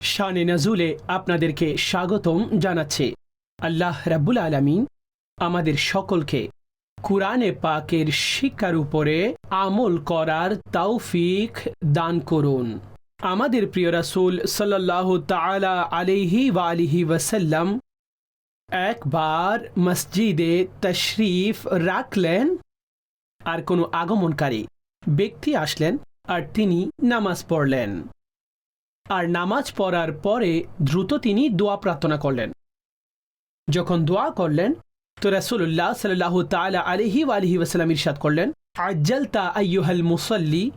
শানে নাজুলে আপনাদেরকে স্বাগতম জানাচ্ছে। আল্লাহ রাব্বুল আলামিন আমাদের সকলকে কুরআনে পাকের শিক্ষার উপরে আমল করার তৌফিক দান করুন। আমাদের প্রিয় রাসূল সাল্লাহ ওয়া আলিহি ওয়াসাল্লাম একবার মসজিদে তশরিফ রাখলেন আর কোনো আগমনকারী ব্যক্তি আসলেন আর তিনি নামাজ পড়লেন। আর নামাজ পড়ার পরে দ্রুত তিনি দোয়া প্রার্থনা করলেন। যখন দোয়া করলেন, তো রাসূলুল্লাহ সাল্লাহ তাআলা আলাইহি ওয়া আলিহি ওয়াসাল্লাম ইরশাদ করলেন, আজ্জালতা আইয়ুহাল মুসল্লি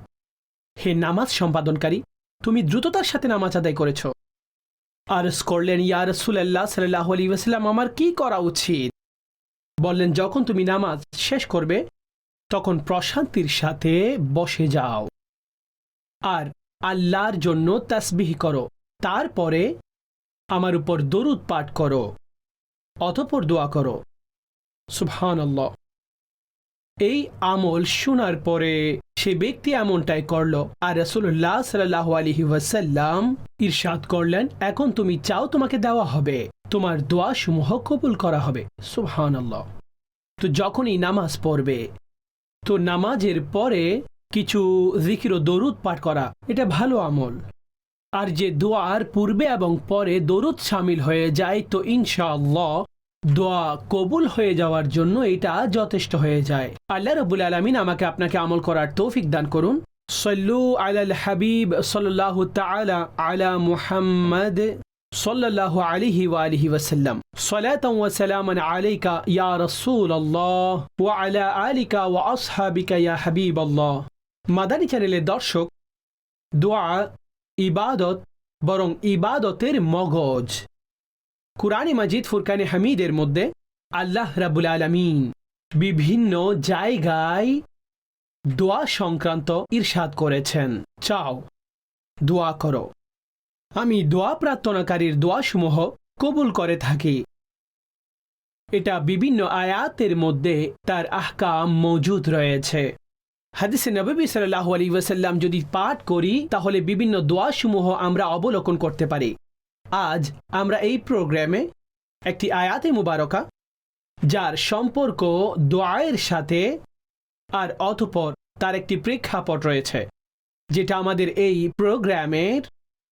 হে নামাজ সম্পাদনকারী, তুমি দ্রুততার সাথে নামাজ আদায় করেছ। আরস করলেন, ইয়া রাসূলুল্লাহ সাল্লাল্লাহু আলাইহি ওয়াসাল্লাম, আমার কি করা উচিত? বললেন, যখন তুমি নামাজ শেষ করবে, তখন প্রশান্তির সাথে বসে যাও। আর আল্লাহর জন্য তাসবিহ করো। তারপরে আমার উপর দরুদ পাঠ করো। অতপর দোয়া করো। সুবহান আল্লাহ এই আমল শোনার পরে সে ব্যক্তি এমনটাই করল, আর রসুল্লাহ সাল্লাহ আলহি ওয়াসাল্লাম ইরশাদ করলেন, এখন তুমি চাও তোমাকে দেওয়া হবে। তোমার দোয়া সমূহ কবুল করা হবে। সুবহান আল্লাহ তো যখনই নামাজ পড়বে, তো নামাজের পরে কিছু জিকির ও দরুদ পাঠ করা, এটা ভালো আমল। আর যে দোয়ার পূর্বে এবং পরে দরুদ সামিল হয়ে যায়, তো ইনশাআল্লাহ দোয়া কবুল হয়ে যাওয়ার জন্য এটা যথেষ্ট হয়ে যায়। আল্লাহ রবুল আলমিন আমাকে আপনাকে আমল করার তৌফিক দান করুন। সল্লু আলাল হাবিব সাল্লাহ তাআলা আলা মুহাম্মদ ওয়া আলিহি ওয়াসাল্লাম। সালাতান ওয়া সালামান আলাইকা ইয়া রাসূলুল্লাহ ওয়া আলা আলিকা ওয়া আসহাবিকা ইয়া হাবিবাল্লাহ। মাদানী চ্যানেলের দর্শক, দোয়া, ইবাদত, বরং ইবাদতের মগজ। কুরআনে মাজিদ ফুরকানে হামিদের মধ্যে আল্লাহ রাবুল আলমিন বিভিন্ন জায়গায় দোয়া সংক্রান্ত ইরশাদ করেছেন। চাও, দোয়া করো। আমি দোয়া প্রার্থনাকারীর দোয়াসমূহ কবুল করে থাকি। এটা বিভিন্ন আয়াতের মধ্যে তার আহকাম মজুদ রয়েছে। হাদিসে নবী সাল্লাহ আলী ওয়াসাল্লাম যদি পাঠ করি, তাহলে বিভিন্ন দোয়াসমূহ আমরা অবলোকন করতে পারি। আজ আমরা এই প্রোগ্রামে একটি আয়াতে মুবারকা, যার সম্পর্ক দোয়ায়ের সাথে আর অতপর তার একটি প্রেক্ষাপট রয়েছে, যেটা আমাদের এই প্রোগ্রামের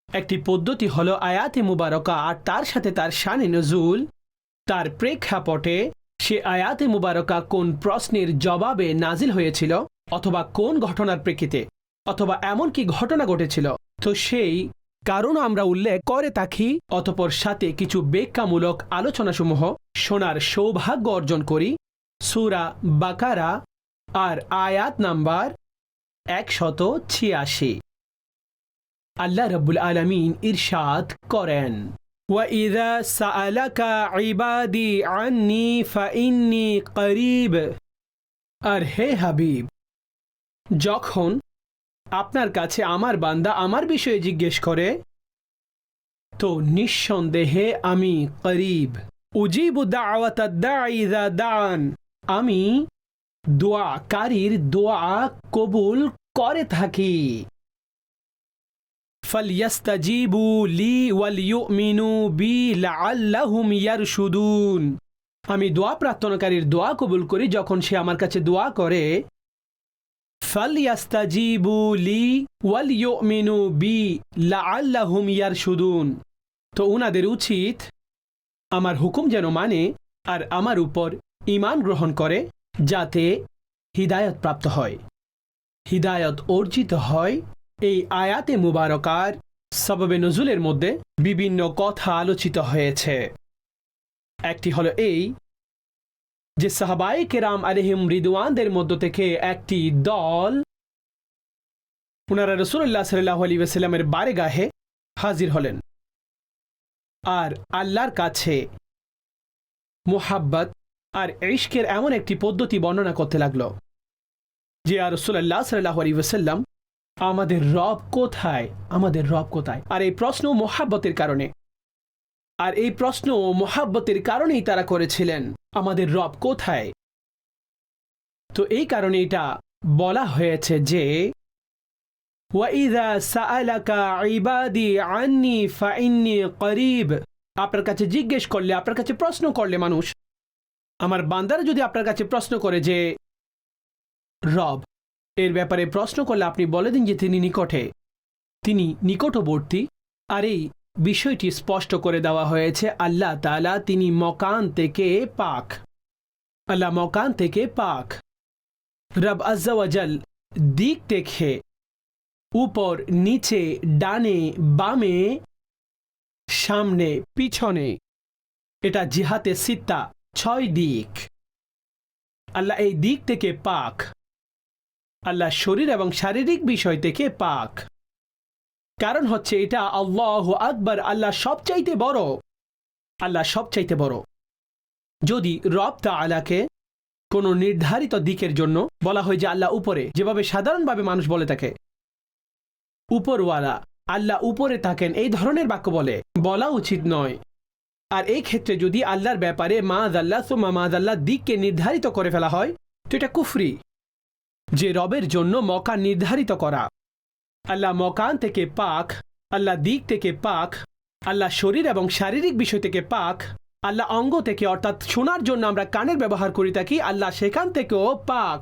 একটি পদ্ধতি হল আয়াতে মুবারকা আর তার সাথে তার শানে নজুল, তার প্রেক্ষাপটে সে আয়াতে মুবারকা কোন প্রশ্নের জবাবে নাজিল হয়েছিল। অথবা কোন ঘটনার প্রেক্ষিতে অথবা এমন কি ঘটনা ঘটেছিল তো সেই কারণ আমরা উল্লেখ করে থাকি অতপর সাথে কিছু বেক্কামূলক আলোচনাসমূহ শোনার সৌভাগ্য অর্জন করি সুরা বাকারা আর আয়াত নাম্বার একশত ছিয়াশি আল্লাহ রব্বুল আলমিন ইরশাদ করেন وَإِذَا سَأَلَكَ عِبَادِي عَنِّي فَإِنِّي قَرِيبٌ আর হে হাবিব যখন আপনার কাছে আমার বান্দা আমার বিষয়ে জিজ্ঞেস করে, তো নিঃসন্দেহে আমি করিব। উজিবু দান আমি দোয়াকারীর দোয়া কবুল করে থাকি। লি আমি দোয়া প্রার্থনাকারীর দোয়া কবুল করি যখন সে আমার কাছে দোয়া করে ফালিয়াস্তাজিবু লি ওয়াল ইউমিনু বি লাআল্লাহুম ইয়ারশুদুন। তো উনাদের উচিত, আমার হুকুম যেন মানে আর আমার উপর ঈমান গ্রহণ করে যাতে হিদায়ত প্রাপ্ত হয়। হিদায়ত অর্জিত হয় এই আয়াতে মুবারকার সবাবে নজুলের মধ্যে বিভিন্ন কথা আলোচিত হয়েছে। একটি হলো এই যে সাহাবাই কেরাম আলহিম রিদওয়ানদের মধ্য থেকে একটি দল ওনারা রসুল্লাহ সাল্লাহ আলী ওসাল্লামের বারে গাহে হাজির হলেন। আর আল্লাহর কাছে মোহাব্বত আর ইশকের এমন একটি পদ্ধতি বর্ণনা করতে লাগল যে আর রসুল্লাহ সাল্লাহ আলী ওসাল্লাম আমাদের রব কোথায়? আমাদের রব কোথায়? আর এই প্রশ্ন মোহাব্বতের কারণে। আর এই প্রশ্ন মোহাব্বতের কারণেই তারা করেছিলেন। আমাদের রব কোথায়? তো এই কারণে এটা বলা হয়েছে যে আপনার কাছে জিজ্ঞেস করলে, আপনার কাছে প্রশ্ন করলে মানুষ, আমার বান্দারা যদি আপনার কাছে প্রশ্ন করে যে, রব, এর ব্যাপারে প্রশ্ন করলে আপনি বলে দিন যে তিনি নিকটে। তিনি নিকটবর্তী। আর এই বিষয়টি স্পষ্ট করে দেওয়া হয়েছে, আল্লাহ তাআলা তিনি মকান থেকে পাক। আল্লাহ মকান থেকে পাক। রব আজ্জাওয়াজাল দিক দেখে, উপর, নিচে, ডানে, বামে, সামনে, পিছনে। এটা জিহাতে সিত্তা, ছয় দিক। আল্লাহ এই দিক থেকে পাক। আল্লাহ শরীর এবং শারীরিক বিষয় থেকে পাক। কারণ হচ্ছে এটা আল্লাহ আকবর, আল্লাহ সবচাইতে বড়। আল্লাহ সবচাইতে বড়। যদি রব তা আলাকে কোনো নির্ধারিত দিকের জন্য বলা হয় যে আল্লাহ উপরে, যেভাবে সাধারণভাবে মানুষ বলে থাকে, উপরওয়ালা, আল্লাহ উপরে থাকেন, এই ধরনের বাক্য বলে, বলা উচিত নয়। আর এই ক্ষেত্রে যদি আল্লাহর ব্যাপারে মা আল্লাহ সোমা মা আল্লাহ দিককে নির্ধারিত করে ফেলা হয়, তো এটা কুফরি, যে রবের জন্য মকা নির্ধারিত করা। আল্লাহ মকান থেকে পাক, আল্লাহ দিক থেকে পাক, আল্লাহ শরীর এবং শারীরিক বিষয় থেকে পাক, আল্লাহ অঙ্গ থেকে অর্থাৎ শোনার জন্য আমরা কানের ব্যবহার করি থাকি আল্লাহ সেখান থেকেও পাক।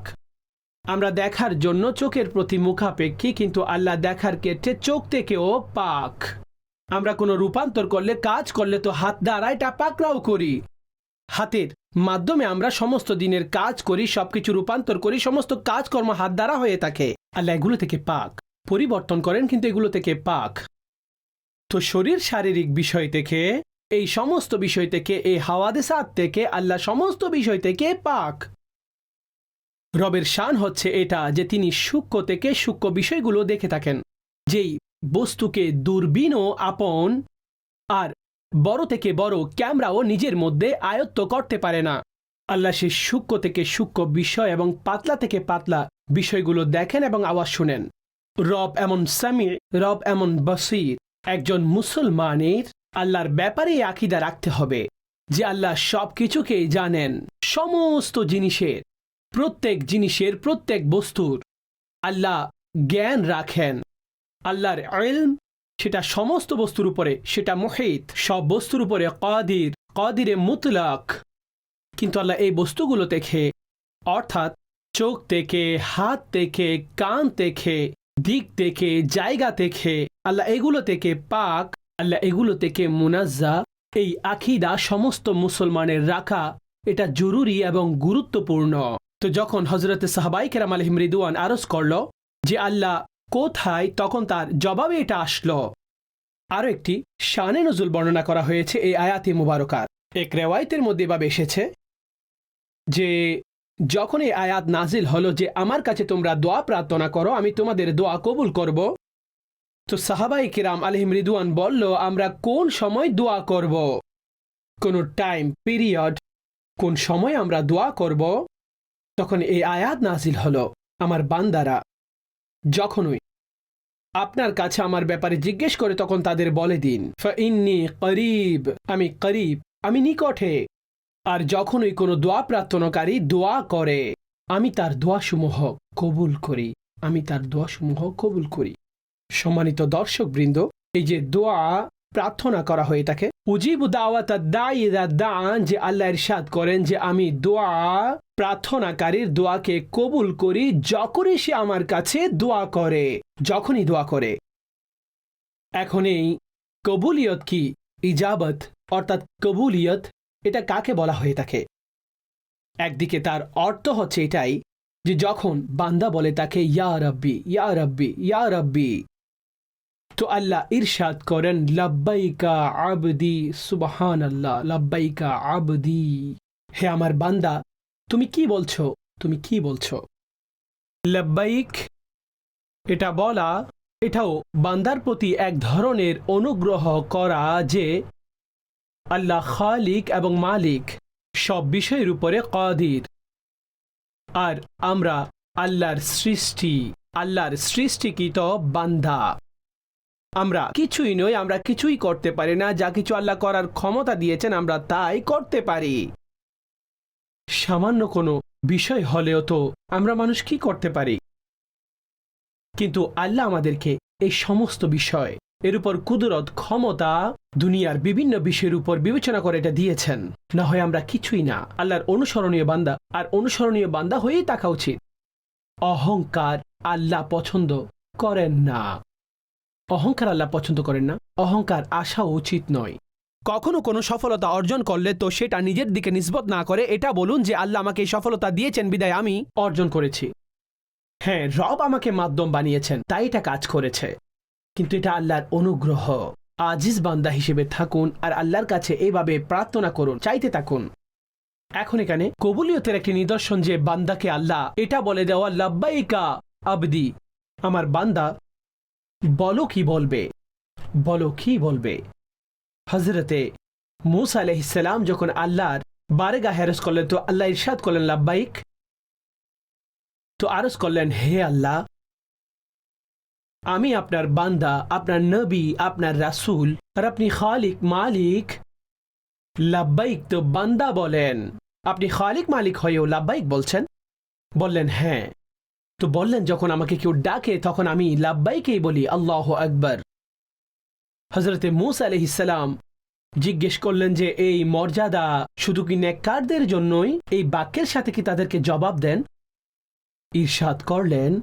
আমরা দেখার জন্য চোখের প্রতি মুখাপেক্ষী, কিন্তু আল্লাহ দেখার ক্ষেত্রে চোখ থেকেও পাক। আমরা কোনো রূপান্তর করলে, কাজ করলে তো হাত দ্বারা এটা পাকরাও করি। হাতের মাধ্যমে আমরা সমস্ত দিনের কাজ করি, সবকিছু রূপান্তর করি, সমস্ত কাজকর্ম হাত দ্বারা হয়ে থাকে। আল্লাহ এগুলো থেকে পাক। পরিবর্তন করেন, কিন্তু এগুলো থেকে পাক। তো শরীর শারীরিক বিষয় থেকে, এই সমস্ত বিষয় থেকে, এই হাওয়াদেসাত থেকে, আল্লাহ সমস্ত বিষয় থেকে পাক। রবের শান হচ্ছে এটা যে তিনি সূক্ষ্ম থেকে সূক্ষ্ম বিষয়গুলো দেখে থাকেন, যেই বস্তুকে দূরবীন ও আপন, আর বড় থেকে বড় ক্যামেরাও নিজের মধ্যে আয়ত্ত করতে পারে না। আল্লাহ সে সূক্ষ্ম থেকে সূক্ষ্ম বিষয় এবং পাতলা থেকে পাতলা বিষয়গুলো দেখেন এবং আওয়াজ শুনেন। রব এমন সামি রব এমন বসির। একজন মুসলমানের আল্লাহর ব্যাপারে আকিদা রাখতে হবে, যে আল্লাহ সব কিছুকেই জানেন, সমস্ত জিনিসের, প্রত্যেক জিনিসের প্রত্যেক বস্তুর। আল্লাহ জ্ঞান রাখেন। আল্লাহর এলম সেটা সমস্ত বস্তুর উপরে, সেটা মোহিত, সব বস্তুর উপরে কদির, কদিরে মুতলাক। কিন্তু আল্লাহ এই বস্তুগুলো দেখে, অর্থাৎ চোখ থেকে, হাত থেকে, কান থেকে দিক থেকে, জায়গা থেকে, আল্লাহ এগুলো থেকে পাক, আল্লাহ এগুলো থেকে মুনাজ্জা। এই আখিদা সমস্ত মুসলমানের রাখা, এটা জরুরি এবং গুরুত্বপূর্ণ। তো যখন হজরত সাহাবাই কেরাম আলহিম রিদুয়ান আরজ করল যে আল্লাহ কোথায়, তখন তার জবাবে এটা আসলো। আরও একটি, শানে নজুল বর্ণনা করা হয়েছে এই আয়াতি মুবারকার এক রেওয়ায়তের মধ্যে এভাবে এসেছে যে যখন এই আয়াত নাজিল হলো যে আমার কাছে তোমরা দোয়া প্রার্থনা করো, আমি তোমাদের দোয়া কবুল করব। তো সাহাবাই কিরাম আলহিম রিদুয়ান বলল, আমরা কোন সময় দোয়া করব? কোন টাইম পিরিয়ড? কোন সময় আমরা দোয়া করব? তখন এই আয়াত নাজিল হলো আমার বান্দারা। যখনই আপনার কাছে আমার ব্যাপারে জিজ্ঞেস করে, তখন তাদের বলে দিন, ফ ইন্নি করিব, আমি করিব, আমি নিকটে আর যখনই কোনো দোয়া প্রার্থনাকারী দোয়া করে, আমি তার দোয়াসমূহ কবুল করি। আমি তার দোয়াসমূহ কবুল করি। সম্মানিত দর্শক বৃন্দ এই যে দোয়া প্রার্থনা করা হয়ে থাকে উজিবু দাওয়াত দান যে আল্লাহ ইরশাদ করেন যে আমি দোয়া প্রার্থনাকারীর দোয়াকে কবুল করি যখনই সে আমার কাছে দোয়া করে, যখনই দোয়া করে। এখন এই কবুলিয়ত কি? ইজাবত, অর্থাৎ কবুলিয়ত এটা কাকে বলা হয়ে থাকে? একদিকে তার অর্থ হচ্ছে এটাই যে যখন বান্দা বলে তাকে, ইয়া রব্বি ইয়া রব্বি ইয়া রব্বি। তো আল্লাহ ইরশাদ করেন, লাব্বাইকা আবদি সুবহান আল্লাহ লাব্বাইকা আবদি। হে আমার বান্দা, তুমি কি বলছো? তুমি কি বলছো? লাব্বাইক, এটা বলা, এটাও বান্দার প্রতি এক ধরনের অনুগ্রহ করা যে আল্লাহ খালিক এবং মালিক, সব বিষয়ের উপরে কাদির। আর আমরা আল্লাহর সৃষ্টি, আল্লাহর সৃষ্টিকৃত বান্ধা আমরা কিছুই নই, আমরা কিছুই করতে পারি না, যা কিছু আল্লাহ করার ক্ষমতা দিয়েছেন, আমরা তাই করতে পারি। সামান্য কোনো বিষয় হলেও তো আমরা মানুষ কি করতে পারি? কিন্তু আল্লাহ আমাদেরকে এই সমস্ত বিষয় এর উপর কুদরত, ক্ষমতা দুনিয়ার বিভিন্ন বিষয়ের উপর বিবেচনা করে এটা দিয়েছেন। না হয় আমরা কিছুই না। আল্লাহর অনুসরণীয় বান্দা আর অনুসরণীয় বান্দা হয়েই থাকা উচিত। অহংকার আল্লাহ পছন্দ করেন না। অহংকার আল্লাহ পছন্দ করেন না। অহংকার আসা উচিত নয়। কখনো কোনো সফলতা অর্জন করলে তো সেটা নিজের দিকে নিষ্পত না করে। এটা বলুন যে আল্লাহ আমাকে এই সফলতা দিয়েছেন, বিদায় আমি অর্জন করেছি। হ্যাঁ রব আমাকে মাধ্যম বানিয়েছেন, তাই এটা কাজ করেছে। কিন্তু এটা আল্লাহর অনুগ্রহ। আজিজ বান্দা হিসেবে থাকুন আর আল্লাহর কাছে এইভাবে প্রার্থনা করুন, চাইতে থাকুন। এখন এখানে কবুলিয়তের একটি নিদর্শন যে বান্দাকে আল্লাহ এটা বলে দেওয়া, লাব্বাইকা আবদি। আমার বান্দা, বলো কি বলবে? বলো কি বলবে? হজরতে মুসা আলহিসাম যখন আল্লাহর বারেগা হ্যারস করলেন, তো আল্লাহ ইরশাদ করলেন, লাব্বাইক। তো আরজ করলেন, হে আল্লাহ আমি আপনার বান্দা, আপনার নবী, আপনার রাসূল, আর আপনি খালিক মালিক। লাব্বাইক তো বান্দা বলেন। আপনি খালিক মালিক হয়েও লাব্বাইক বলছেন? বললেন হ্যাঁ। তো বললেন, যখন আমাকে কেউ ডাকে, তখন আমি লাব্বাইকেই বলি, আল্লাহ আকবর। হজরতে মুসা আলহিসাম জিজ্ঞেস করলেন যে, এই মর্যাদা শুধু কি নেককারদের জন্যই? এই বাক্যের সাথে কি তাদেরকে জবাব দেন? ঈর্ষাদ করলেন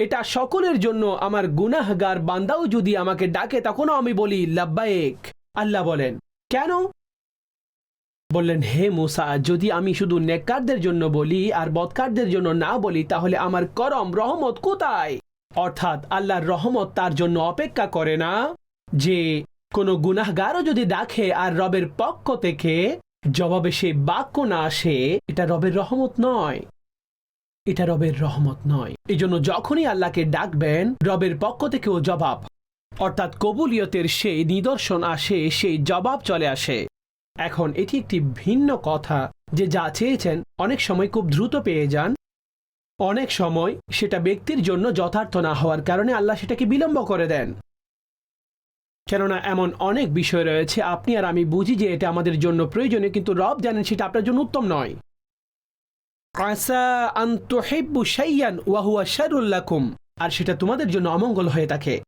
এটা সকলের জন্য আমার গুনাহগার বান্দাও যদি আমাকে ডাকে, তখনও আমি বলি, লাব্বায়েক। আল্লাহ বলেন, কেন? বললেন, হে মুসা, যদি আমি শুধু নেককারদের জন্য বলি আর বৎকারদের জন্য না বলি, তাহলে আমার করম রহমত কোথায়? অর্থাৎ আল্লাহর রহমত তার জন্য অপেক্ষা করে না যে কোনো গুনাহগারও যদি ডাকে আর রবের পক্ষ থেকে জবাবে সে বাক্য না আসে, এটা রবের রহমত নয়। এটা রবের রহমত নয়। এই জন্য যখনই আল্লাহকে ডাকবেন, রবের পক্ষ থেকেও জবাব। অর্থাৎ কবুলিয়তের সেই নিদর্শন আসে, সেই জবাব চলে আসে। এখন এটি একটি ভিন্ন কথা যে যা চেয়েছেন অনেক সময় খুব দ্রুত পেয়ে যান। অনেক সময় সেটা ব্যক্তির জন্য যথার্থ না হওয়ার কারণে আল্লাহ সেটাকে বিলম্ব করে দেন। কেননা এমন অনেক বিষয় রয়েছে, আপনি আর আমি বুঝি যে এটা আমাদের জন্য প্রয়োজনীয়, কিন্তু রব জানেন সেটা আপনার জন্য উত্তম নয়। আর সেটা তোমাদের জন্য অমঙ্গল হয়ে থাকে।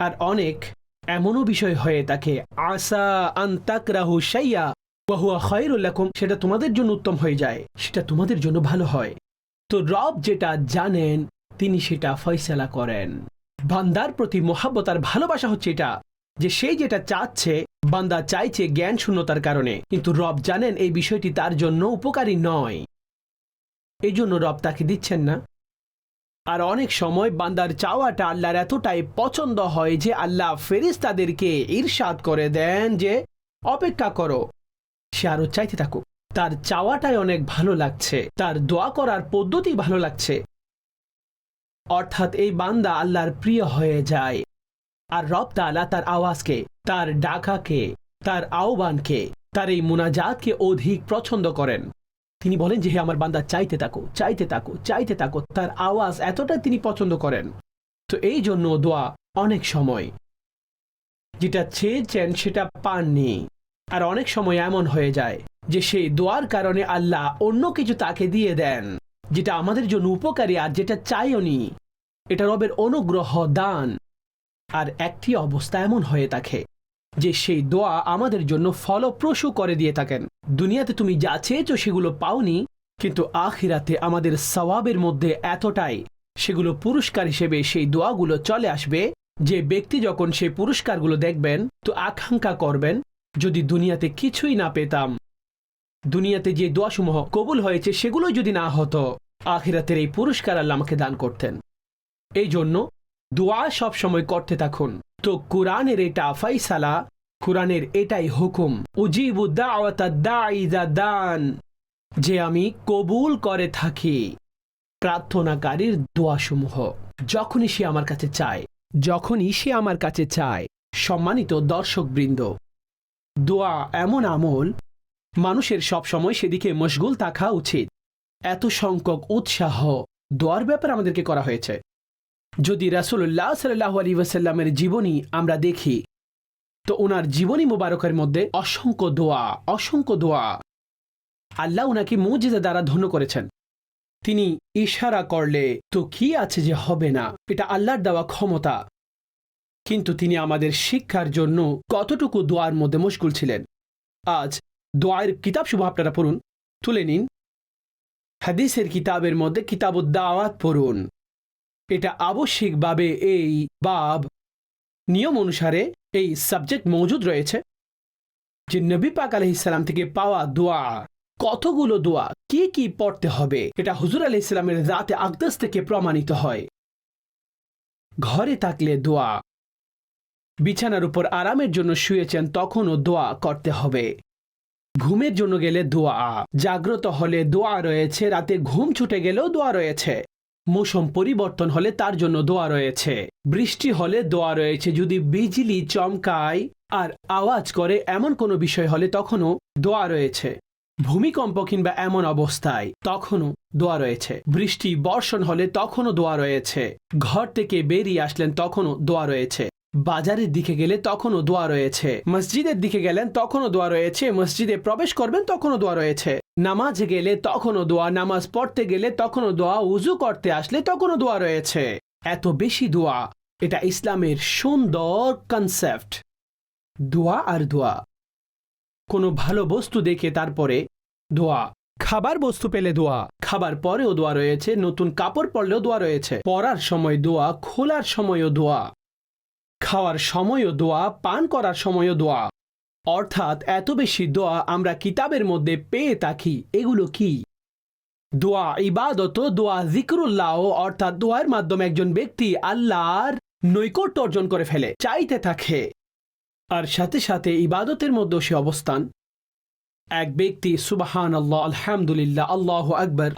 আর অনেক এমনও বিষয় হয়ে থাকে আসা আন্তাকরাহু সাইয়া ওয়াহুয়া খয়রুল্লাকুম সেটা তোমাদের জন্য উত্তম হয়ে যায়, সেটা তোমাদের জন্য ভালো হয়। তো রব যেটা জানেন, তিনি সেটা ফয়সালা করেন। বান্দার প্রতি মোহাব্বত আর ভালোবাসা হচ্ছে এটা, যে সেই যেটা চাচ্ছে বান্দা চাইছে জ্ঞান শূন্যতার কারণে। কিন্তু রব জানেন এই বিষয়টি তার জন্য উপকারী নয়। এই জন্য রব তাকে দিচ্ছেন না। আর অনেক সময় বান্দার চাওয়াটা আল্লাহর এতটাই পছন্দ হয় যে আল্লাহ ফেরিস তাদেরকে ঈর্ষাদ করে দেন যে, অপেক্ষা করো, সে আরও চাইতে থাকুক। তার চাওয়াটাই অনেক ভালো লাগছে। তার দোয়া করার পদ্ধতি ভালো লাগছে। অর্থাৎ এই বান্দা আল্লাহর প্রিয় হয়ে যায়। আর রব তালা তার আওয়াজকে তার ডাকাকে, তার আহ্বানকে, তার এই মুনাজাতকে অধিক পছন্দ করেন। তিনি বলেন যে, হে আমার বান্দা, চাইতে থাকো চাইতে থাকো চাইতে থাকো। তার আওয়াজ এতটা তিনি পছন্দ করেন। তো এই জন্য দোয়া অনেক সময়। যেটা চেয়েছেন, সেটা পাননি। আর অনেক সময় এমন হয়ে যায় যে, সেই দোয়ার কারণে আল্লাহ অন্য কিছু তাকে দিয়ে দেন, যেটা আমাদের জন্য উপকারী আর যেটা চাইওনি এটা রবের অনুগ্রহ, দান। আর একটি অবস্থা এমন হয়ে থাকে যে সেই দোয়া আমাদের জন্য ফলপ্রসূ করে দিয়ে থাকেন। দুনিয়াতে তুমি যা চেয়েছো সেগুলো পাওনি, কিন্তু আখিরাতে আমাদের সওয়াবের মধ্যে এতটাই। সেগুলো পুরস্কার হিসেবে সেই দোয়াগুলো চলে আসবে। যে ব্যক্তি যখন সেই পুরস্কারগুলো দেখবেন, তো আকাঙ্ক্ষা করবেন, যদি দুনিয়াতে কিছুই না পেতাম। দুনিয়াতে যে দোয়াসমূহ কবুল হয়েছে সেগুলো যদি না হতো, আখিরাতের এই পুরস্কার আল্লাহ আমাকে দান করতেন। এই জন্য দোয়া সবসময় করতে থাকুন। তো কোরআনের এটা ফাইসালা কোরআনের এটাই হুকুম। দান যে আমি কবুল করে থাকি প্রার্থনাকারীর দোয়াসমূহ। যখনই সে আমার কাছে চায়, যখনই সে আমার কাছে চায়, সম্মানিত দর্শকবৃন্দ, দোয়া এমন আমল, মানুষের সব সময় সেদিকে মশগুল থাকা উচিত। এত সংখ্যক উৎসাহ দোয়ার ব্যাপারে আমাদেরকে করা হয়েছে। যদি রাসুল্লাহ সাল্লাহ আলী ওয়াসাল্লামের জীবনী আমরা দেখি, তো ওনার জীবনী মোবারকের মধ্যে অসংখ্য দোয়া অসংখ্য দোয়া। আল্লাহ ওনাকে মুজিজা দ্বারা ধন্য করেছেন। তিনি ইশারা করলে তো কি আছে যে হবে না, এটা আল্লাহর দেওয়া ক্ষমতা। কিন্তু তিনি আমাদের শিক্ষার জন্য কতটুকু দোয়ার মধ্যে মুশকুল ছিলেন? আজ দোয়ার কিতাব শুভ আপনারা পড়ুন, তুলে নিন। হাদিসের কিতাবের মধ্যে কিতাব দাওয়াত পড়ুন। এটা আবশ্যিকভাবে এই বাব নিয়ম অনুসারে এই সাবজেক্ট মজুদ রয়েছে। যে নবী পাক আলহিসাল্লাম থেকে পাওয়া দোয়া, কতগুলো দোয়া, কি কি পড়তে হবে, এটা হুজুর আলি ইসলামের রাতে আকদাস থেকে প্রমাণিত হয়। ঘরে থাকলে দোয়া, বিছানার উপর আরামের জন্য শুয়েছেন তখনও দোয়া করতে হবে। ঘুমের জন্য গেলে দোয়া, জাগ্রত হলে দোয়া রয়েছে, রাতে ঘুম ছুটে গেলেও দোয়া রয়েছে। মৌসুম পরিবর্তন হলে তার জন্য দোয়া রয়েছে। বৃষ্টি হলে দোয়া রয়েছে যদি বিজলি চমকায় আর আওয়াজ করে এমন কোনো বিষয় হলে তখনও দোয়া রয়েছে। ভূমিকম্প কিংবা এমন অবস্থায় তখনও দোয়া রয়েছে। বৃষ্টি, বর্ষণ হলে তখনও দোয়া রয়েছে। ঘর থেকে বেরিয়ে আসলেন তখনও দোয়া রয়েছে। বাজারের দিকে গেলে তখনও দোয়া রয়েছে। মসজিদের দিকে গেলেন তখনও দোয়া রয়েছে। মসজিদে প্রবেশ করবেন তখনও দোয়া রয়েছে। নামাজ গেলে তখনও দোয়া, নামাজ পড়তে গেলে তখনও দোয়া, উজু করতে আসলে তখনও দোয়া রয়েছে। এত বেশি দোয়া, এটা ইসলামের সুন্দর কনসেপ্ট দোয়া আর দোয়া। কোনো ভালো বস্তু দেখে তারপরে দোয়া। খাবার বস্তু পেলে দোয়া। খাবার পরেও দোয়া রয়েছে, নতুন কাপড় পরলেও দোয়া রয়েছে। পরার সময় দোয়া, খোলার সময়ও দোয়া। খাওয়ার সময়ও দোয়া, পান করার সময়ও দোয়া। অর্থাৎ এত বেশি দোয়া আমরা কিতাবের মধ্যে পেয়ে থাকি, এগুলো কি? দোয়া ইবাদত, দোয়া জিকরুল্লাহ অর্থাৎ দোয়ার মাধ্যমে একজন ব্যক্তি আল্লাহর নৈকট্য অর্জন করে ফেলে, চাইতে থাকে। আর সাথে সাথে ইবাদতের মধ্যে সে অবস্থান। এক ব্যক্তি সুবাহান আল্লাহ আলহামদুলিল্লাহ, আল্লাহ আকবর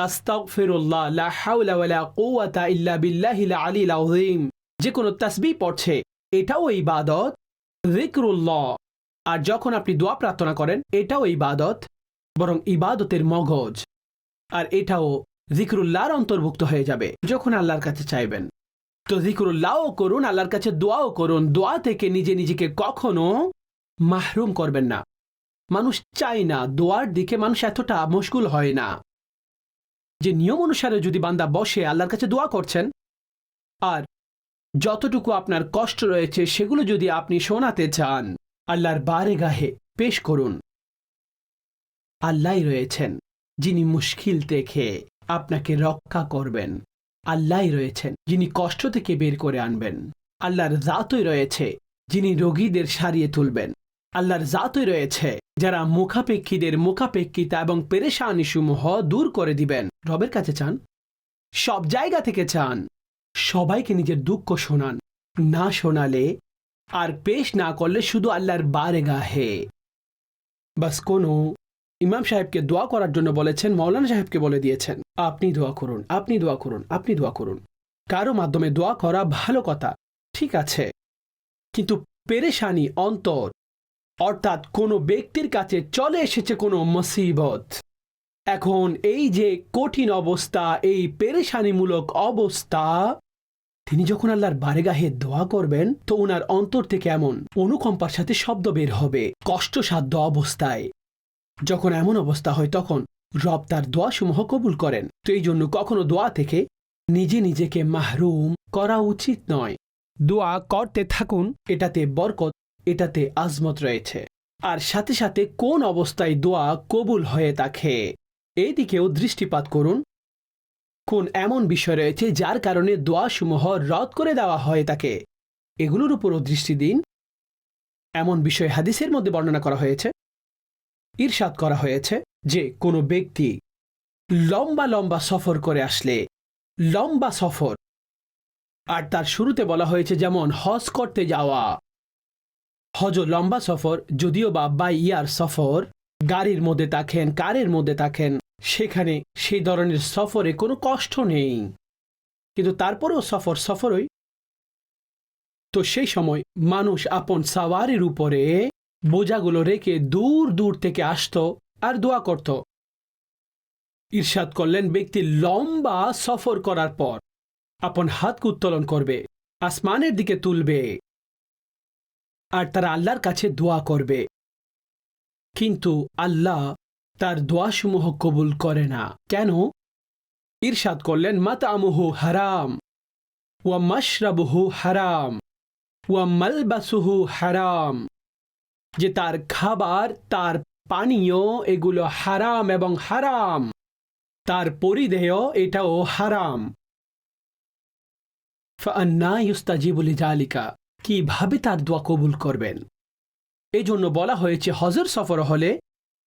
আযীম। যে কোনো তাসবিহ পড়ছে, এটাও ইবাদত, যিকরুল্লাহ। আর যখন আপনি দোয়া প্রার্থনা করেন, এটাও ইবাদত, বরং ইবাদতের মগজ। আর এটাও জিকরুল্লাহর অন্তর্ভুক্ত হয়ে যাবে, যখন আল্লাহর কাছে চাইবেন। তো জিকরুল্লাহও করুন, আল্লাহর কাছে দোয়াও করুন, দোয়া থেকে নিজে নিজেকে কখনো মাহরুম করবেন না। মানুষ চায় না, দোয়ার দিকে মানুষ এতটা মুশকুল হয় না। যে নিয়ম অনুসারে যদি বান্দা বসে আল্লাহর কাছে দোয়া করছেন, আর যতটুকু আপনার কষ্ট রয়েছে, সেগুলো যদি আপনি শোনাতে চান আল্লাহর বারে গাহে পেশ করুন। আল্লাহ রয়েছেন, যিনি মুশকিল থেকে আপনাকে রক্ষা করবেন। আল্লাহ রয়েছেন, যিনি কষ্ট থেকে বের করে আনবেন। আল্লাহর জাতই রয়েছে, যিনি রোগীদের সারিয়ে তুলবেন। আল্লাহর জাতই রয়েছে, যারা মুখাপেক্ষীদের মুখাপেক্ষিতা এবং পেরেশানি সমূহ দূর করে দিবেন। রবের কাছে চান? সব জায়গা থেকে চান। সবাইকে নিজের দুঃখ শোনান। না শোনালে আর পেশ না করলে শুধু আল্লাহর বারে গাহে বাস কোনো, ইমাম সাহেবকে দোয়া করার জন্য বলেছেন মৌলানা সাহেবকে বলে দিয়েছেন, আপনি দোয়া করুন, আপনি দোয়া করুন, আপনি দোয়া করুন। কারও মাধ্যমে দোয়া করা ভালো কথা, ঠিক আছে। কিন্তু পেরেশানি, অন্তর, অর্থাৎ কোনো ব্যক্তির কাছে চলে এসেছে কোনো মুসিবত। এখন এই যে কঠিন অবস্থা, এই পেরেশানিমূলক অবস্থা তিনি যখন আল্লাহর বারেগাহে দোয়া করবেন, তো ওনার অন্তর থেকে এমন অনুকম্পার সাথে শব্দ বের হবে, কষ্টসাধ্য অবস্থায়। যখন এমন অবস্থা হয় তখন রব তার দোয়াসমূহ কবুল করেন। তো এই জন্য কখনো দোয়া থেকে নিজে নিজেকে মাহরুম করা উচিত নয়। দোয়া করতে থাকুন, এটাতে বরকত, এটাতে আজমত রয়েছে। আর সাথে সাথে কোন অবস্থায় দোয়া কবুল হয়ে থাকে এই দিকেও দৃষ্টিপাত করুন কোন এমন বিষয় রয়েছে যার কারণে দোয়াসমূহ রদ করে দেওয়া হয় তাকে? এগুলোর উপরও দৃষ্টি দিন। এমন বিষয় হাদিসের মধ্যে বর্ণনা করা হয়েছে। ঈর্ষাদ করা হয়েছে যে, কোনো ব্যক্তি লম্বা লম্বা সফর করে আসলে, লম্বা সফর। আর তার শুরুতে বলা হয়েছে যেমন, হজ করতে যাওয়া। হজ লম্বা সফর, যদিও বা বাই ইয়ার সফর, গাড়ির মধ্যে থাকেন, কারের মধ্যে থাকেন সেখানে সেই ধরনের সফরে কোনো কষ্ট নেই। কিন্তু তারপরেও সফর সফরই। তো সেই সময় মানুষ আপন সাওয়ারের উপরে বোঝাগুলো রেখে দূর দূর থেকে আসতো আর দোয়া করত। ঈর্ষাদ করলেন ব্যক্তি লম্বা সফর করার পর আপন হাতকে উত্তোলন করবে, আসমানের দিকে তুলবে আর তারা আল্লাহর কাছে দোয়া করবে। কিন্তু আল্লাহ তার দোয়াসমূহ কবুল করে না। কেন? ইরশাদ করলেন, মাতামুহু হারাম, ওয়া মাশরাবুহু হারাম, ওয়া মালবাসুহু হারাম, যে তার খাবার, তার পানীয়, এগুলো হারাম এবং হারাম, তার পরিধেয় এটাও হারাম। ফান্না ইউস্তাজিবুলি জালিকা কীভাবে তার দোয়া কবুল করবেন? এই জন্য বলা হয়েছে, হজর সফর হলে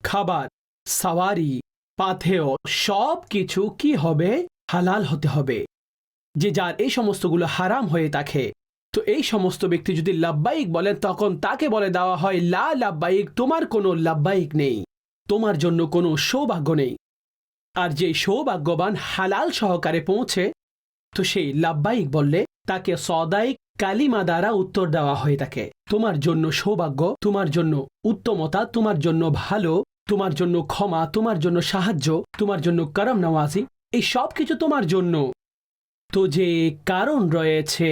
খাবার সাওয়ারি, পাথেয়, সব কিছু কি হবে? হালাল হতে হবে। যে যার এই সমস্তগুলো হারাম হয়ে থাকে। তো এই সমস্ত ব্যক্তি যদি লাব্বাইক বলেন, তখন তাকে বলে দেওয়া হয়, লা লাব্বাইক তোমার কোনো লাব্বাইক নেই। তোমার জন্য কোনো সৌভাগ্য নেই। আর যে সৌভাগ্যবান হালাল সহকারে পৌঁছে, তো সেই লাব্বাইক বললে, তাকে সদাইক কালিমা দ্বারা উত্তর দেওয়া হয়ে থাকে। তোমার জন্য সৌভাগ্য, তোমার জন্য উত্তমতা, তোমার জন্য ভালো তোমার জন্য ক্ষমা, তোমার জন্য সাহায্য, তোমার জন্য করম নওয়াজি, এই সব কিছু তোমার জন্য। তো যে কারণ রয়েছে,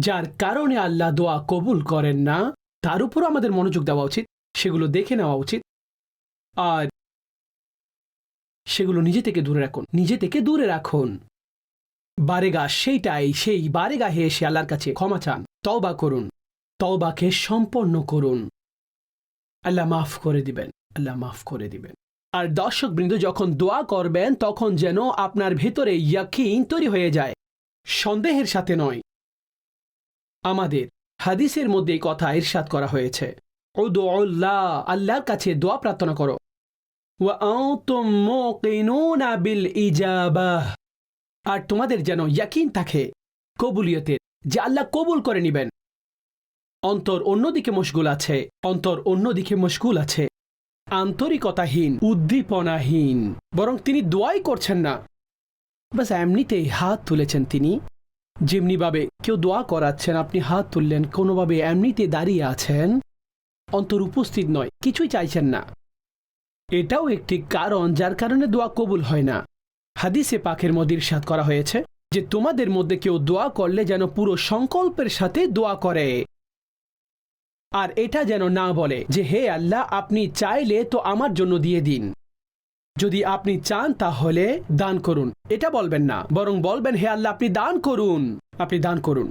যার কারণে আল্লাহ দোয়া কবুল করেন না, তার উপর আমাদের মনোযোগ দেওয়া উচিত, সেগুলো দেখে নেওয়া উচিত। আর সেগুলো নিজে থেকে দূরে রাখুন, নিজে থেকে দূরে রাখুন। বারেগা সেইটাই, সেই বারেগাহে এসে আল্লাহর কাছে ক্ষমা চান, তওবা করুন, তওবাকে সম্পন্ন করুন। আল্লাহ মাফ করে দিবেন। আল্লাহ মাফ করে দিবেন। আর দর্শক বৃন্দ যখন দোয়া করবেন, তখন যেন আপনার ভেতরে ইয়াকিন তৈরি হয়ে যায়। সন্দেহের সাথে নয়। আমাদের হাদিসের মধ্যে এই কথা ইরশাদ করা হয়েছে। ও দোল্লা আল্লাহর কাছে দোয়া প্রার্থনা করো। বিল ইজাবাহ আর তোমাদের যেন ইয়াকিন থাকে, কবুলিয়তের, যে আল্লাহ কবুল করে নিবেন। অন্তর অন্যদিকে মশগুল আছে, অন্তর অন্যদিকে মশগুল আছে। আন্তরিকতাহীন, উদ্দীপনাহীন, বরং তিনি দোয়াই করছেন না। বাস এমনিতেই হাত তুলেছেন তিনি। যেমনিভাবে কেউ দোয়া করাচ্ছেন, আপনি হাত তুললেন, কোনোভাবে এমনিতে দাঁড়িয়ে আছেন, অন্তর উপস্থিত নয়, কিছুই চাইছেন না। এটাও একটি কারণ যার কারণে দোয়া কবুল হয় না। হাদিসে পাখের মদির সাথ করা হয়েছে যে, তোমাদের মধ্যে কেউ দোয়া করলে যেন পুরো সংকল্পের সাথে দোয়া করে। আর এটা যেন না বলে যে, হে আল্লাহ, আপনি চাইলে তো আমার জন্য দিয়ে দিন। যদি আপনি চান তাহলে দান করুন। এটা বলবেন না, বরং বলবেন, হে আল্লাহ, আপনি দান করুন, আপনি দান করুন।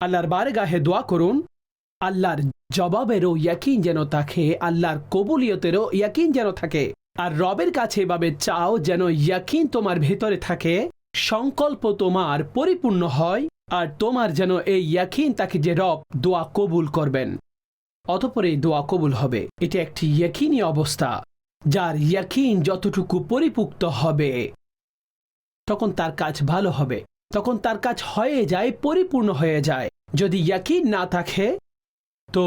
আল্লাহর বারে গাহে দোয়া করুন, আল্লাহর জবাবেরও ইয়াকিন যেন থাকে, আল্লাহর কবুলিয়তেরও ইয়াকিন যেন থাকে, আর রবের কাছে এভাবে চাও যেন ইয়াকিন তোমার ভেতরে থাকে, সংকল্প তোমার পরিপূর্ণ হয়, আর তোমার যেন এই ইয়াকিন তাকে যে রব দোয়া কবুল করবেন। অতপর এই দোয়া কবুল হবে। এটা একটি ইয়াকিনী অবস্থা, যার ইয়াকিন যতটুকু পরিপুক্ত হবে, তখন তার কাজ ভালো হবে। তখন তার কাজ হয়ে যায়, পরিপূর্ণ হয়ে যায়। যদি ইয়াকিন না থাকে, তো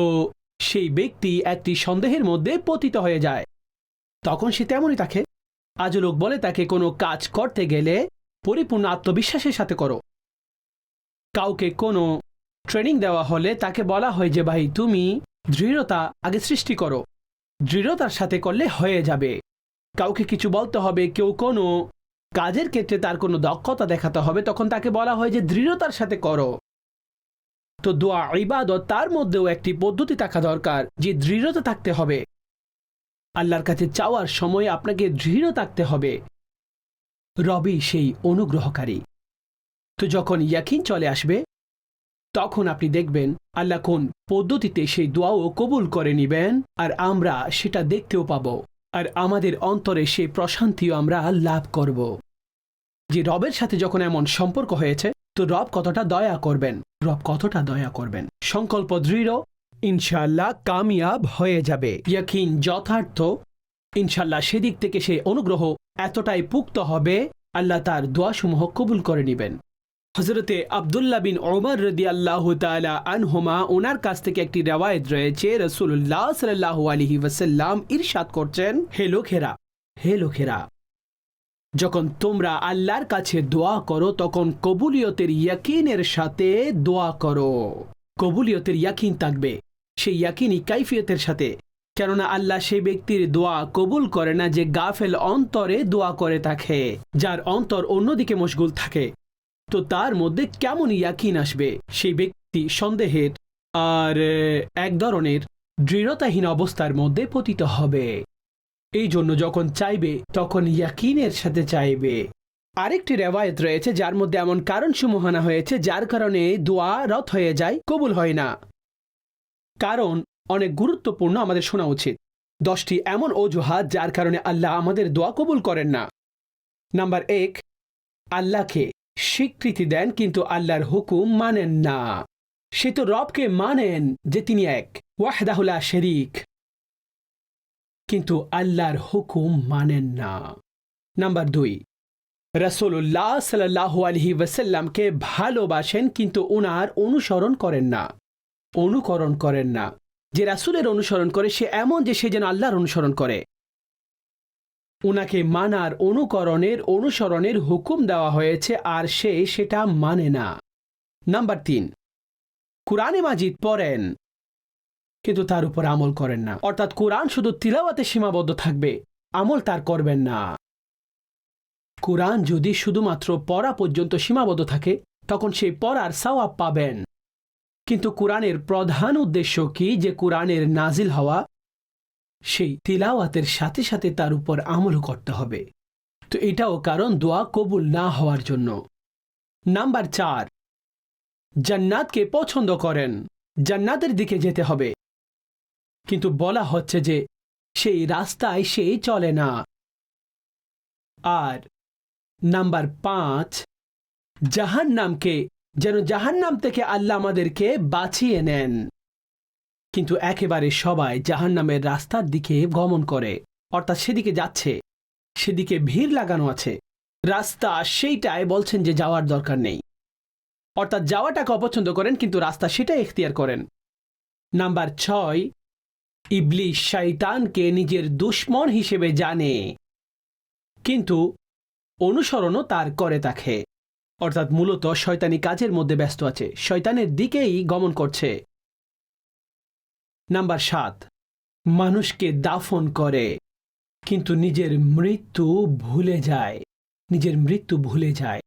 সেই ব্যক্তি একটি সন্দেহের মধ্যে পতিত হয়ে যায়। তখন সে তেমনই থাকে আজ লোক বলে তাকে, কোনো কাজ করতে গেলে পরিপূর্ণ আত্মবিশ্বাসের সাথে করো। কাউকে কোনো ট্রেনিং দেওয়া হলে তাকে বলা হয় যে, ভাই, তুমি দৃঢ়তা আগে সৃষ্টি করো। দৃঢ়তার সাথে করলে হয়ে যাবে। কাউকে কিছু বলতে হবে, কেউ কোনো কাজের ক্ষেত্রে তার কোনো দক্ষতা দেখাতে হবে, তখন তাকে বলা হয় যে দৃঢ়তার সাথে করো। তো দোয়া, ইবাদত, তার মধ্যেও একটি পদ্ধতি থাকা দরকার, যে দৃঢ়তা থাকতে হবে। আল্লাহর কাছে চাওয়ার সময় আপনাকে দৃঢ় থাকতে হবে। রবি সেই অনুগ্রহকারী। তো যখন ইয়াকিন চলে আসবে, তখন আপনি দেখবেন আল্লাহ কোন পদ্ধতিতে সেই দোয়াও কবুল করে নিবেন, আর আমরা সেটা দেখতেও পাব, আর আমাদের অন্তরে সেই প্রশান্তিও আমরা লাভ করব। যে রবের সাথে যখন এমন সম্পর্ক হয়েছে, তো রব কতটা দয়া করবেন? রব কতটা দয়া করবেন? সংকল্প দৃঢ় ইনশাল্লাহ কামিয়াব হয়ে যাবে। ইয়াকিন যথার্থ ইনশাল্লাহ সেদিক থেকে সে অনুগ্রহ এতটাই পুক্ত হবে, আল্লাহ তার দোয়াসমূহ কবুল করে নেবেন। হজরতে আবদুল্লাহ বিন ওমর রদি আল্লাহ তালা আনহুমা ওনার কাছ থেকে একটি রেওয়ায়ত রয়েছে। রসুল্লাহ সাল্লাহ আলহি ওয়াসাল্লাম ইরশাদ করছেন, হে লোকেরা হে লোকেরা, যখন তোমরা আল্লাহর কাছে দোয়া করো, তখন কবুলিয়তের ইয়াকিনের সাথে দোয়া করো। কবুলিয়তের ইয়াকিন থাকবে, সেই ইয়াকিনই কাইফিয়তের সাথে। কেননা আল্লাহ সেই ব্যক্তির দোয়া কবুল করে না যে গাফেল অন্তরে দোয়া করে থাকে, যার অন্তর অন্যদিকে মশগুল থাকে। তো তার মধ্যে কেমন ইয়াকিন আসবে? সেই ব্যক্তি সন্দেহের আর এক ধরনের দৃঢ়তাহীন অবস্থার মধ্যে পতিত হবে। এই জন্য যখন চাইবে, তখন ইয়াকিনের সাথে চাইবে। আরেকটি রেওয়ায়ত রয়েছে যার মধ্যে এমন কারণ সুমহানা হয়েছে, যার কারণে দোয়া রথ হয়ে যায়, কবুল হয় না। কারণ অনেক গুরুত্বপূর্ণ আমাদের শোনা উচিত। দশটি এমন অজুহাত যার কারণে আল্লাহ আমাদের দোয়া কবুল করেন না। নাম্বার এক, আল্লাহকে স্বীকৃতি দেন, কিন্তু আল্লাহর হুকুম মানেন না। সে তো রবকে মানেন যে তিনি এক ওয়াহদাহুল্লাহ শরিক। কিন্তু আল্লাহর হুকুম মানেন না। নাম্বার দুই রসুল্লাহ সাল্লাহ আলহি ওয়াসাল্লামকে ভালোবাসেন, কিন্তু ওনার অনুসরণ করেন না। অনুকরণ করেন না। যে রাসূলের অনুসরণ করে, সে এমন যে সে যেন আল্লাহর অনুসরণ করে। উনাকে মানার অনুকরণের অনুসরণের হুকুম দেওয়া হয়েছে, আর সে সেটা মানে না। নাম্বার তিন, কুরআনে মাজিদ পড়েন, কিন্তু তার উপর আমল করেন না। অর্থাৎ কোরআন শুধু তিলাওয়াতে সীমাবদ্ধ থাকবে, আমল তার করবেন না। কোরআন যদি শুধুমাত্র পড়া পর্যন্ত সীমাবদ্ধ থাকে, তখন সেই পড়ার সওয়াব পাবেন। কিন্তু কোরআনের প্রধান উদ্দেশ্য কি? যে কোরআনের নাজিল হওয়া সেই তিলাওয়াতের সাথে সাথে তার উপর আমলও করতে হবে। তো এটাও কারণ দোয়া কবুল না হওয়ার জন্য। নাম্বার চার, জান্নাতকে পছন্দ করেন। জান্নাতের দিকে যেতে হবে। কিন্তু বলা হচ্ছে যে সেই রাস্তায় সে চলে না। আর নাম্বার পাঁচ, জাহান্নামকে যেন জাহান্নাম থেকে আল্লাহ আমাদেরকে বাঁচিয়ে নেন। কিন্তু একেবারে সবাই জাহান্নামের রাস্তার দিকে গমন করে। অর্থাৎ সেদিকে যাচ্ছে। সেদিকে ভিড় লাগানো আছে। রাস্তা সেইটায় বলছেন যে যাওয়ার দরকার নেই। অর্থাৎ যাওয়াটাকে অপছন্দ করেন, কিন্তু রাস্তা সেটাই এখতিয়ার করেন। নাম্বার ছয়, ইবলিশ শয়তানকে নিজের দুশ্মন হিসেবে জানে। কিন্তু অনুসরণও তার করে তাকে অর্থাৎ মূলত শয়তানি কাজের মধ্যে ব্যস্ত আছে। শয়তানের দিকেই গমন করছে। নাম্বার সাত, মানুষকে দাফন করে, কিন্তু নিজের মৃত্যু ভুলে যায়, নিজের মৃত্যু ভুলে যায়।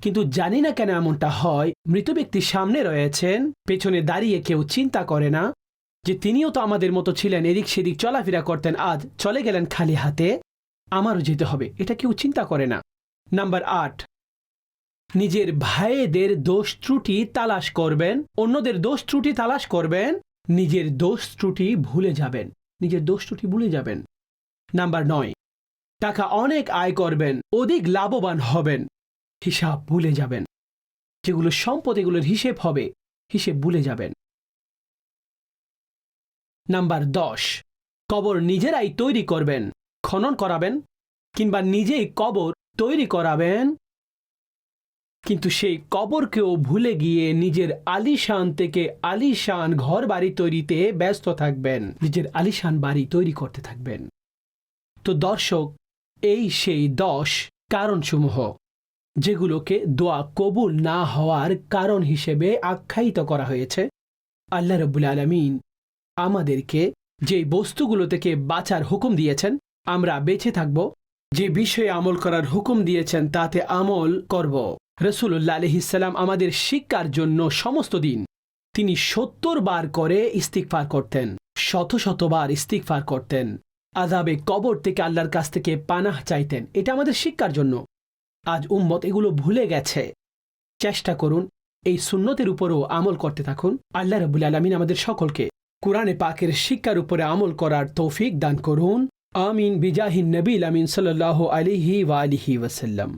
কিন্তু জানি না কেন এমনটা হয়, মৃত ব্যক্তি সামনে রয়েছেন, পেছনে দাঁড়িয়ে কেউ চিন্তা করে না, যে তিনিও তো আমাদের মতো ছিলেন, এদিক সেদিক চলাফেরা করতেন, আজ চলে গেলেন খালি হাতে, আমারও যেতে হবে, এটা কেউ চিন্তা করে না। নাম্বার আট, নিজের ভাইদের দোষ ত্রুটি তালাশ করবেন, অন্যদের দোষ ত্রুটি তালাশ করবেন নিজের দোষ ত্রুটি ভুলে যাবেন। নিজের দোষ ত্রুটি ভুলে যাবেন। নাম্বার নয়, টাকা অনেক আয় করবেন, অধিক লাভবান হবেন। হিসাব ভুলে যাবেন। যেগুলো সম্পদ, এগুলোর হিসেব হবে, হিসেব ভুলে যাবেন। নাম্বার দশ, কবর নিজেরাই তৈরি করবেন, খনন করাবেন কিংবা নিজেই কবর তৈরি করাবেন কিন্তু সেই কবরকেও ভুলে গিয়ে নিজের আলিশান থেকে আলিশান ঘর বাড়ি তৈরিতে ব্যস্ত থাকবেন। নিজের আলিশান বাড়ি তৈরি করতে থাকবেন। তো দর্শক, এই সেই দশ কারণসমূহ, যেগুলোকে দোয়া কবুল না হওয়ার কারণ হিসেবে আখ্যায়িত করা হয়েছে। আল্লাহ রব্বুল আলমিন আমাদেরকে যে বস্তুগুলো থেকে বাঁচার হুকুম দিয়েছেন, আমরা বেঁচে থাকব। যে বিষয়ে আমল করার হুকুম দিয়েছেন, তাতে আমল করব। রসুল্লাহ আলহিসাল্লাম আমাদের শিক্ষার জন্য সমস্ত দিন তিনি সত্তর বার করে ইস্তিকফার করতেন, শত শতবার ইস্তিকফার করতেন আজাবে কবর থেকে আল্লাহর কাছ থেকে পানাহ চাইতেন, এটা আমাদের শিক্ষার জন্য। আজ উম্মত এগুলো ভুলে গেছে। চেষ্টা করুন এই সুন্নতের উপরও আমল করতে থাকুন। আল্লাহ রবুল আলমিন আমাদের সকলকে কোরআনে পাকের শিক্ষার উপরে আমল করার তৌফিক দান করুন। আমিন। বিজাহিন নবীল আমিন সাল্লাহ আলিহি ওয়া আলিহি ওয়াসাল্লাম।